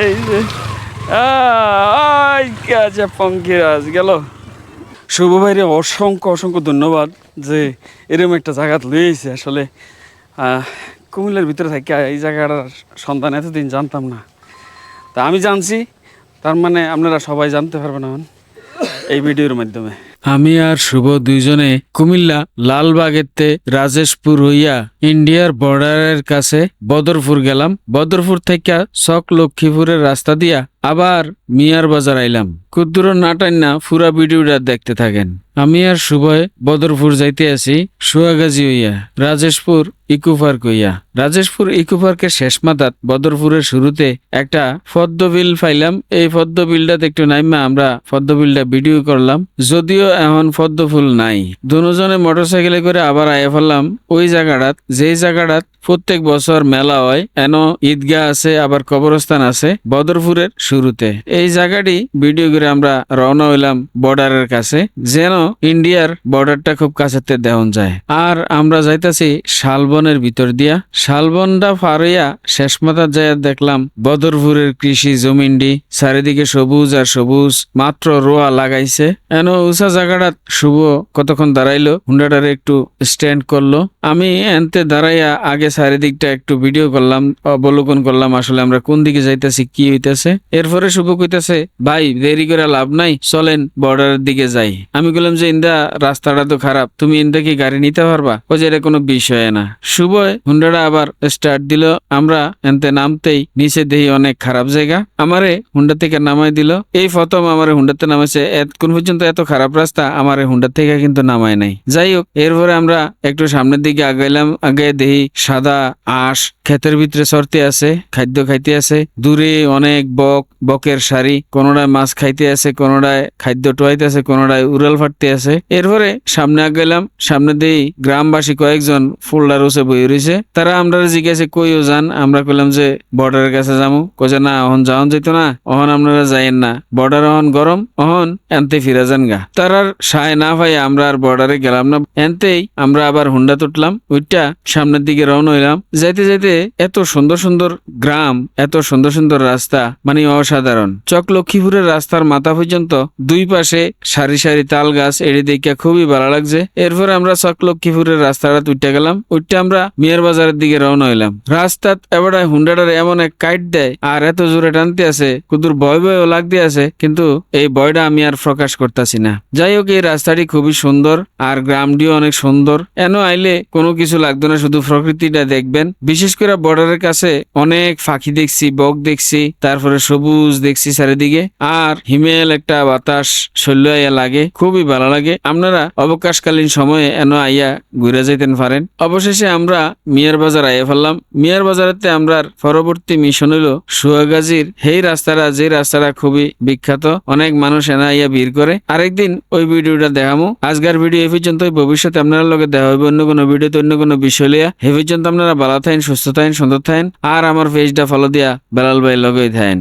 এই গেল। শুভ ভাইরে, অসংখ্য অসংখ্য ধন্যবাদ যে এরকম একটা জায়গা লইয়েছে আসলে কুমিল্লার ভিতরে থাকি এই জায়গাটার সন্ধান এতদিন জানতাম না। তা আমি জানছি, তার মানে আপনারা সবাই জানতে পারবেন এখন এই ভিডিওর মাধ্যমে। আমি আর শুভ দুইজনে কুমিল্লা লালবাগেতে রাজেশপুর হইয়া ইন্ডিয়ার বর্ডারের কাছে বদরপুর গেলাম। বদরপুর থেকে চক লক্ষ্মীপুরের রাস্তা দিয়া আবার মিয়ার বাজার আইলাম। কুদ্দুর নাটাই না পুরা ভিডিওটা দেখতে থাকেন। আমি আর শুভয় বদরপুর যাইতে আছি সুয়াগাজী হইয়া, রাজেশপুর ইকো পার্ক হইয়া। রাজেশপুর ইকো পার্কের শেষ মাথাত বদরপুরের শুরুতে একটা পদ্ম বিল পাইলাম। এই পদ্ম বিলটাতে একটু নাইমা আমরা পদ্ম বিলটা ভিডিও করলাম। যদিও এখন পদ্ম ফুল নাই। দুজনে মোটরসাইকেলে করে আবার আয়া ফেললাম ওই জায়গাটাত যেই জায়গাটাত প্রত্যেক বছর মেলা হয়, এন ঈদগাহ আছে, আবার কবরস্থান আছে, বদরপুরের শুরুতে। এই জায়গাটি ভিডিও করে আমরা রওনা হইলাম বর্ডারের কাছে, যেন ইন্ডিয়ার বর্ডারটা খুব কাছেতে দেওয়া যায়। আর আমরা যাইতাছি শালবনের ভিতর দিয়া। শালবনটা পার হইয়া শেষ মাথার যায় দেখলাম বদরপুরের কৃষি জমিনডি চারিদিকে সবুজ আর সবুজ, মাত্র রোয়া লাগাইছে। এন উষা জায়গাটা শুভ কতক্ষণ দাঁড়াইলো, হুন্ডাটারে একটু স্ট্যান্ড করল। আমি এনতে দাঁড়াইয়া আগে চারিদিকটা একটু ভিডিও করলাম, অবলোকন করলাম, আসলে আমরা কোন দিকে যাইতেছি, কি হইতেছে। এরপরে শুভ কইতাছে, ভাই, দেরি করে লাভ নাই, চলেন বর্ডারের দিকে যাই। আমি বললাম যে, ইন্দা, রাস্তাটা তো খারাপ, তুমি ইন্দা কি গাড়ি নিতে পারবা? ও যে, এটা কোনো বিষয় না। শুভয় হুন্ডাটা আবার স্টার্ট দিল, আমরা এনতে নামতেই নিচে দেহি অনেক খারাপ জায়গা। আমারে হুন্ডা থেকে নামাই দিল। এই প্রথম আমারে হুন্ডাতে নামাইছে কোন পর্যন্ত এত খারাপ রাস্তা, আমার হুন্ডা থেকে কিন্তু নামায় নাই। যাই হোক, এরপরে আমরা একটু সামনের দিকে আগাইলাম আগে দেহি সাদা আঁশ, ক্ষেতের ভিতরে সরতে আছে, খাদ্য খাইতে আছে। দূরে অনেক বক, বকের সারি কোনোটায় মাছ খাইতে আছে কোনোটায় খাদ্য টোয়াইতে আছে কোনোটায় উড়াল ফাটতে আছে। এরপরে সামনে আগাইলাম সামনে দিয়ে গ্রামবাসী কয়েকজন ফুলডার উসে বই রয়েছে তারা আমরা জিজ্ঞাসা, কইও যান আমরা কইলাম যে, বর্ডারের কাছে যাব কইছে, না, অহন যাওন যেত না। অহন আপনারা যাইয়েন না। বর্ডার অহন গরম, অহন এনতে ফিরা যান গা। তারার সায় না ভাই আমরা আর বর্ডারে গেলাম না। এনতেই আমরা আবার হুন্ডা তুটলাম। ওইটা সামনের দিকে রওনা হইলাম। যাইতে যাইতে এত সুন্দর সুন্দর গ্রাম, এত সুন্দর সুন্দর রাস্তা মানে অসাধারণ। চক লক্ষ্মীপুরের রাস্তার মাথা পর্যন্ত দুই পাশে সারি সারি তাল গাছ এড়ে দেখে খুবই ভালো লাগছে। এরপর আমরা চক লক্ষ্মীপুরের রাস্তাটা তুইটা গেলাম। ওইটা আমরা মিয়ার বাজারের দিকে রওনা হইলাম। রাস্তাত এবার হুন্ডাটার এমন এক কাইট দেয়, আর এত জোরে টানতে আছে, কুদুর ভয় ভয়ও লাগতে আছে, কিন্তু এই ভয়টা আমি আর প্রকাশ করতেছি না। যাই হোক, এই রাস্তাটি খুবই সুন্দর, আর গ্রামটিও অনেক সুন্দর। এন আইলে কোনো কিছু লাগতো না শুধু প্রকৃতিটা দেখবেন। বিশেষ করে বর্ডারের কাছে অনেক ফাঁকি দেখছি, বক দেখছি, তারপরে সবুজ দেখছি চারিদিকে। আর হিমেল একটা বাতাস শৈল্য আইয়া লাগে, খুবই ভালো লাগে। আপনারা অবকাশকালীন সময়ে এন আইয়া ঘুরে যাইতেন পারেন। অবশেষে আমরা মিয়ার বাজার আইয়া ফেললাম। মিয়ার বাজারেতে আমরা পরবর্তী মিশন হইল সুয়াগাজীর। সেই রাস্তাটা, যে রাস্তাটা খুবই বিখ্যাত, অনেক মানুষ এনা আইয়া ভিড় করে। আরেকদিন ওই ভিডিওটা দেখামো। আজকের ভিডিও এই পর্যন্ত ভবিষ্যতে আপনারা লগে দেখা হবে অন্য কোনো ভিডিওতে, অন্য কোনো বিষয় লিয়া এ পর্যন্ত আপনারা ভালো থাকেন, সুস্থ থাকেন, সুন্দর থাকেন, আর আমার পেজটা ফলো দিয়া বেলাল ভাই লগেই থাকেন।